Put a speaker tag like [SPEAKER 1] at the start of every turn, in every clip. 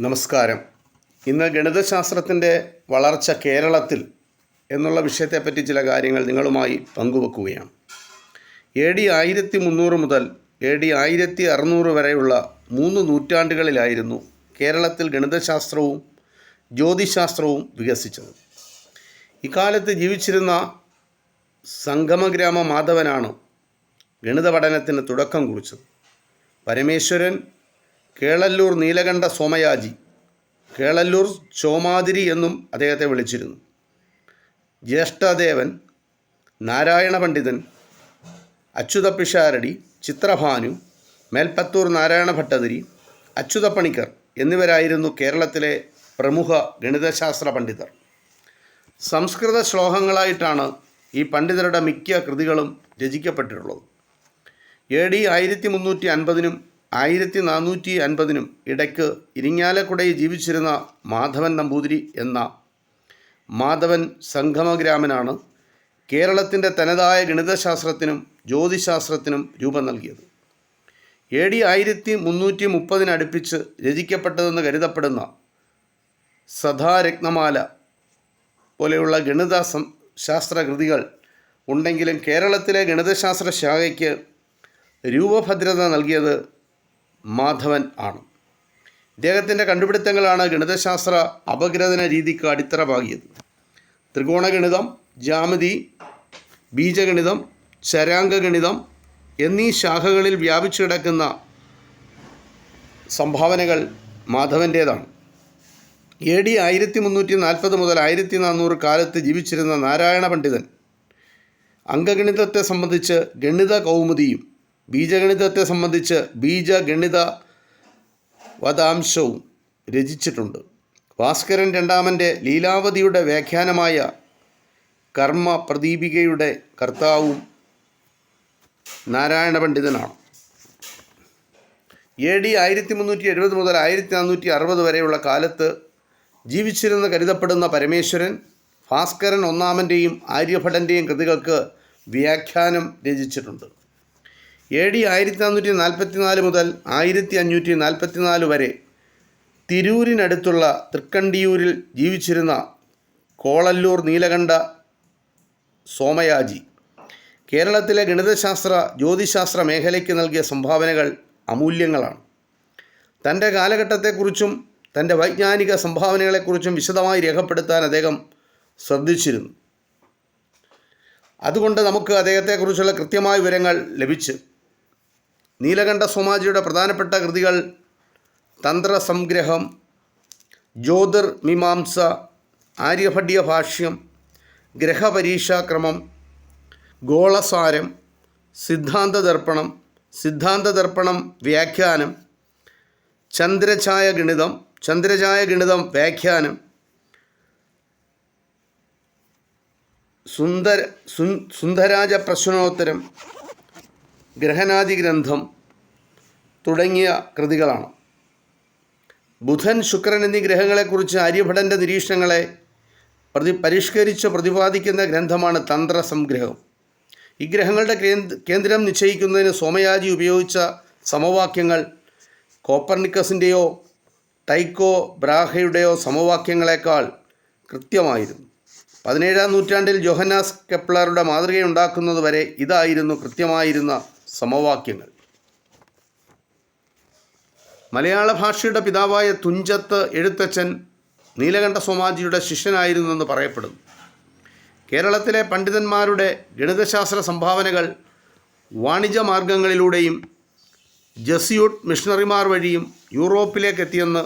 [SPEAKER 1] നമസ്കാരം. ഇന്ന് ഗണിതശാസ്ത്രത്തിന്റെ വളർച്ച കേരളത്തിൽ എന്നുള്ള വിഷയത്തെപ്പറ്റി ചില കാര്യങ്ങൾ നിങ്ങളുമായി പങ്കുവെക്കുകയാണ്. എ ഡി ആയിരത്തി മുന്നൂറ് മുതൽ എ ഡി ആയിരത്തി അറുന്നൂറ് വരെയുള്ള മൂന്ന് നൂറ്റാണ്ടുകളിലായിരുന്നു കേരളത്തിൽ ഗണിതശാസ്ത്രവും ജ്യോതിശാസ്ത്രവും വികസിച്ചത്. ഇക്കാലത്ത് ജീവിച്ചിരുന്ന സംഗമഗ്രാമ മാധവനാണ് ഗണിത പഠനത്തിന് തുടക്കം കുറിച്ചത്. പരമേശ്വരൻ കേളല്ലൂർ നീലകണ്ഠ സോമയാജി. കേളല്ലൂർ ചോമാതിരി എന്നും അദ്ദേഹത്തെ വിളിച്ചിരുന്നു. ജ്യേഷ്ഠദേവൻ നാരായണ പണ്ഡിതൻ അച്യുത പിഷാരടി ചിത്രഭാനു മേൽപ്പത്തൂർ നാരായണ ഭട്ടതിരി അച്യുത പണിക്കർ എന്നിവരായിരുന്നു കേരളത്തിലെ പ്രമുഖ ഗണിതശാസ്ത്ര പണ്ഡിതർ. സംസ്കൃത ശ്ലോകങ്ങളായിട്ടാണ് ഈ പണ്ഡിതരുടെ മിക്ക കൃതികളും രചിക്കപ്പെട്ടിട്ടുള്ളത്. എ ഡി ആയിരത്തി മുന്നൂറ്റി അൻപതിനും ആയിരത്തി നാനൂറ്റി അൻപതിനും ഇടയ്ക്ക് ഇരിങ്ങാലക്കുടയിൽ ജീവിച്ചിരുന്ന മാധവൻ നമ്പൂതിരി എന്ന മാധവൻ സംഗമഗ്രാമനാണ് കേരളത്തിന്റെ തനതായ ഗണിതശാസ്ത്രത്തിനും ജ്യോതിശാസ്ത്രത്തിനും രൂപം നൽകിയത്. എ ഡി ആയിരത്തി മുന്നൂറ്റി മുപ്പതിനടുപ്പിച്ച് രചിക്കപ്പെട്ടതെന്ന് കരുതപ്പെടുന്ന സദാരത്നമാല പോലെയുള്ള ഗണിത ശാസ്ത്ര ശാസ്ത്രകൃതികൾ ഉണ്ടെങ്കിലും കേരളത്തിലെ ഗണിതശാസ്ത്ര ശാഖയ്ക്ക് രൂപഭദ്രത നൽകിയത് മാധവൻ ആണ്. ഇദ്ദേഹത്തിന്റെ കണ്ടുപിടുത്തങ്ങളാണ് ഗണിതശാസ്ത്ര അപഗ്രഥന രീതിക്ക് അടിത്തറ പാകിയത് ത്രികോണഗണിതം ജാമിതി ബീജഗണിതം ചരാംഗഗണിതം എന്നീ ശാഖകളിൽ വ്യാപിച്ചു കിടക്കുന്ന സംഭാവനകൾ മാധവന്റേതാണ് എ ഡി ആയിരത്തി മുന്നൂറ്റി നാൽപ്പത് മുതൽ ആയിരത്തി നാനൂറ് കാലത്ത് ജീവിച്ചിരുന്ന നാരായണ പണ്ഡിതൻ അംഗഗണിതത്തെ സംബന്ധിച്ച് ഗണിത കൗമുദിയും ബീജഗണിതത്തെ സംബന്ധിച്ച് ബീജഗണിത വദാംശവും രചിച്ചിട്ടുണ്ട്. ഭാസ്കരൻ രണ്ടാമന്റെ ലീലാവതിയുടെ വ്യാഖ്യാനമായ കർമ്മ പ്രദീപികയുടെ കർത്താവും നാരായണ പണ്ഡിതനാണ് എ ഡി ആയിരത്തി മുന്നൂറ്റി എഴുപത് മുതൽ ആയിരത്തി നാനൂറ്റി അറുപത് വരെയുള്ള കാലത്ത് ജീവിച്ചിരുന്ന കരുതപ്പെടുന്ന പരമേശ്വരൻ ഭാസ്കരൻ ഒന്നാമന്റെയും ആര്യഭടന്റെയും കൃതികൾക്ക് വ്യാഖ്യാനം രചിച്ചിട്ടുണ്ട്. എ ഡി ആയിരത്തി നാനൂറ്റി നാൽപ്പത്തി നാല് മുതൽ ആയിരത്തി അഞ്ഞൂറ്റി നാൽപ്പത്തി നാല് വരെ തിരൂരിനടുത്തുള്ള തൃക്കണ്ടിയൂരിൽ ജീവിച്ചിരുന്ന കോളല്ലൂർ നീലകണ്ഠ സോമയാജി. കേരളത്തിലെ ഗണിതശാസ്ത്ര ജ്യോതിശാസ്ത്ര മേഖലയ്ക്ക് നൽകിയ സംഭാവനകൾ അമൂല്യങ്ങളാണ്. തന്റെ കാലഘട്ടത്തെക്കുറിച്ചും തന്റെ വൈജ്ഞാനിക സംഭാവനകളെക്കുറിച്ചും വിശദമായി രേഖപ്പെടുത്താൻ അദ്ദേഹം ശ്രദ്ധിച്ചിരുന്നു. അതുകൊണ്ട് നമുക്ക് അദ്ദേഹത്തെക്കുറിച്ചുള്ള കൃത്യമായ വിവരങ്ങൾ ലഭിച്ചു നീലകണ്ഠ സോമാജിയുടെ പ്രധാനപ്പെട്ട കൃതികൾ തന്ത്രസംഗ്രഹം ജ്യോതിർ മീമാംസ ആര്യഭട്യ ഭാഷ്യം ഗ്രഹപരീക്ഷാക്രമം ഗോളസാരം സിദ്ധാന്ത ദർപ്പണം സിദ്ധാന്ത ദർപ്പണം വ്യാഖ്യാനം ചന്ദ്രഛായ ഗണിതം ചന്ദ്രഛായ ഗണിതം വ്യാഖ്യാനം സുന്ദര സുന്ദരാജ പ്രശ്നോത്തരം ഗ്രഹനാദി ഗ്രന്ഥം തുടങ്ങിയ കൃതികളാണ്. ബുധൻ ശുക്രൻ എന്നീ ഗ്രഹങ്ങളെക്കുറിച്ച് ആര്യഭടന്റെ നിരീക്ഷണങ്ങളെ പ്രതി പരിഷ്കരിച്ച് പ്രതിപാദിക്കുന്ന ഗ്രന്ഥമാണ് തന്ത്ര സംഗ്രഹം ഈ ഗ്രഹങ്ങളുടെ കേന്ദ്രം നിശ്ചയിക്കുന്നതിന് സോമയാജി ഉപയോഗിച്ച സമവാക്യങ്ങൾ കോപ്പർണിക്കസിന്റെയോ ടൈക്കോ ബ്രാഹയുടെയോ സമവാക്യങ്ങളെക്കാൾ കൃത്യമായിരുന്നു. പതിനേഴാം നൂറ്റാണ്ടിൽ ജോഹന്നാസ് കെപ്ലറുടെ മാതൃകയുണ്ടാക്കുന്നത് വരെ ഇതായിരുന്നു കൃത്യമായിരുന്ന സമവാക്യങ്ങൾ. മലയാള ഭാഷയുടെ പിതാവായ തുഞ്ചത്ത് എഴുത്തച്ഛൻ നീലകണ്ഠ സോമാജിയുടെ ശിഷ്യനായിരുന്നെന്ന് പറയപ്പെടുന്നു. കേരളത്തിലെ പണ്ഡിതന്മാരുടെ ഗണിതശാസ്ത്ര സംഭാവനകൾ വാണിജ്യ മാർഗങ്ങളിലൂടെയും ജസ്യൂട്ട് മിഷണറിമാർ വഴിയും യൂറോപ്പിലേക്ക് എത്തിയെന്ന്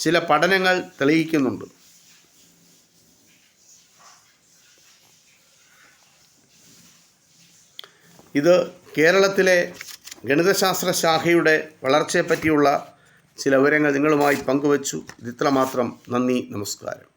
[SPEAKER 1] ചില പഠനങ്ങൾ തെളിയിക്കുന്നുണ്ട്. ഇത് കേരളത്തിലെ ഗണിതശാസ്ത്ര ശാഖയുടെ വളർച്ചയെപ്പറ്റിയുള്ള ചില വിവരങ്ങൾ നിങ്ങളുമായി പങ്കുവച്ചു. ഇതിത്രമാത്രം. നന്ദി നമസ്കാരം.